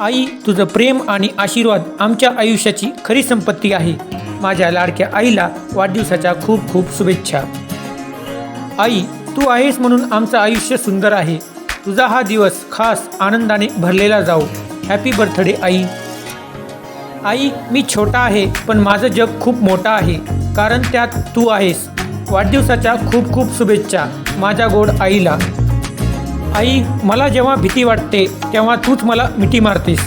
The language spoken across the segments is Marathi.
आई तुझं प्रेम आणि आशीर्वाद आमच्या आयुष्याची खरी संपत्ती आहे. माझ्या लाडक्या आईला वाढदिवसाच्या खूप खूप शुभेच्छा. आई तू आहेस म्हणून आमचं आयुष्य सुंदर आहे. तुझा हा दिवस खास आनंदाने भरलेला जाऊ. हॅपी बर्थडे आई. आई मी छोटा आहे पण माझं जग खूप मोठं आहे. कारण त्यात तू आहेस. वाढदिवसाच्या खूप खूप शुभेच्छा माझ्या गोड आईला. आई मला जेव्हा भीती वाटते तेव्हा तूच मला मिठी मारतेस.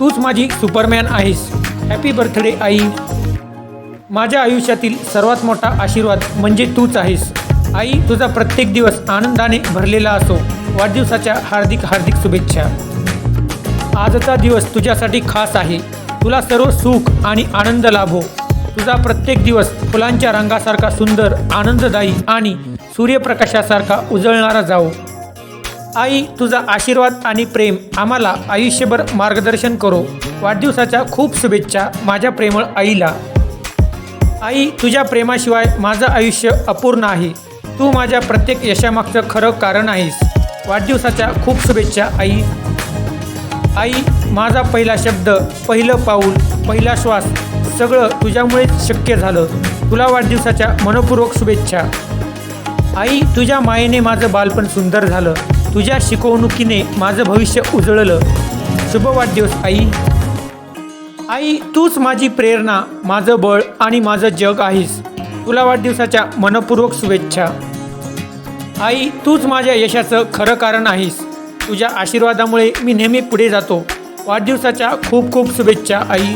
तूच माझी सुपरमॅन आहेस. हॅपी बर्थडे आई. माझ्या आयुष्यातील सर्वात मोठा आशीर्वाद म्हणजे तूच आहेस. आई तुझा प्रत्येक दिवस आनंदाने भरलेला असो. वाढदिवसाच्या हार्दिक हार्दिक शुभेच्छा. आजचा दिवस तुझ्यासाठी खास आहे. तुला सर्व सुख आणि आनंद लाभो. तुझा प्रत्येक दिवस फुलांच्या रंगासारखा सुंदर आनंददायी आणि सूर्यप्रकाशासारखा उजळणारा जाओ आई तुझा आशीर्वाद आणि प्रेम आम्हाला आयुष्यभर मार्गदर्शन करो. वाढदिवसाच्या खूप शुभेच्छा माझ्या प्रेमळ आईला. आई तुझ्या प्रेमाशिवाय माझं आयुष्य अपूर्ण आहे. तू माझ्या प्रत्येक यशामागचं खरं कारण आहेस. वाढदिवसाच्या खूप शुभेच्छा आई. आई माझा पहिला शब्द पहिलं पाऊल पहिला श्वास सगळं तुझ्यामुळेच शक्य झालं. तुला वाढदिवसाच्या मनपूर्वक शुभेच्छा. आई तुझ्या मायेने माझं बालपण सुंदर झालं. तुझ्या शिकवणुकीने माझं भविष्य उजळलं. शुभ वाढदिवस आई. आई तूच माझी प्रेरणा माझं बळ आणि माझं जग आहेस. तुला वाढदिवसाच्या मनपूर्वक शुभेच्छा. आई तूच माझ्या यशाचं खरं कारण आहेस. तुझ्या आशीर्वादामुळे मी नेहमी पुढे जातो. वाढदिवसाच्या खूप खूप शुभेच्छा आई.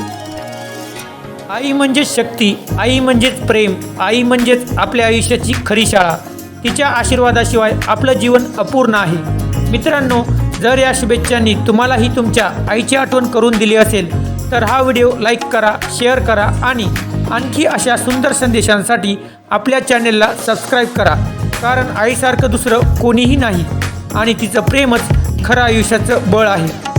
आई म्हणजेच शक्ती आई म्हणजेच प्रेम आई म्हणजेच आपल्या आयुष्याची खरी शाळा. तिच्या आशीर्वादाशिवाय आपलं जीवन अपूर्ण आहे. मित्रांनो जर या शुभेच्छांनी तुम्हालाही तुमच्या आईची आठवण करून दिली असेल तर हा व्हिडिओ लाईक करा शेअर करा आणि आणखी अशा सुंदर संदेशांसाठी आपल्या चॅनेलला सबस्क्राईब करा. कारण आईसारखं दुसरं कोणीही नाही आणि तिचं प्रेमच खरं आयुष्याचं बळ आहे.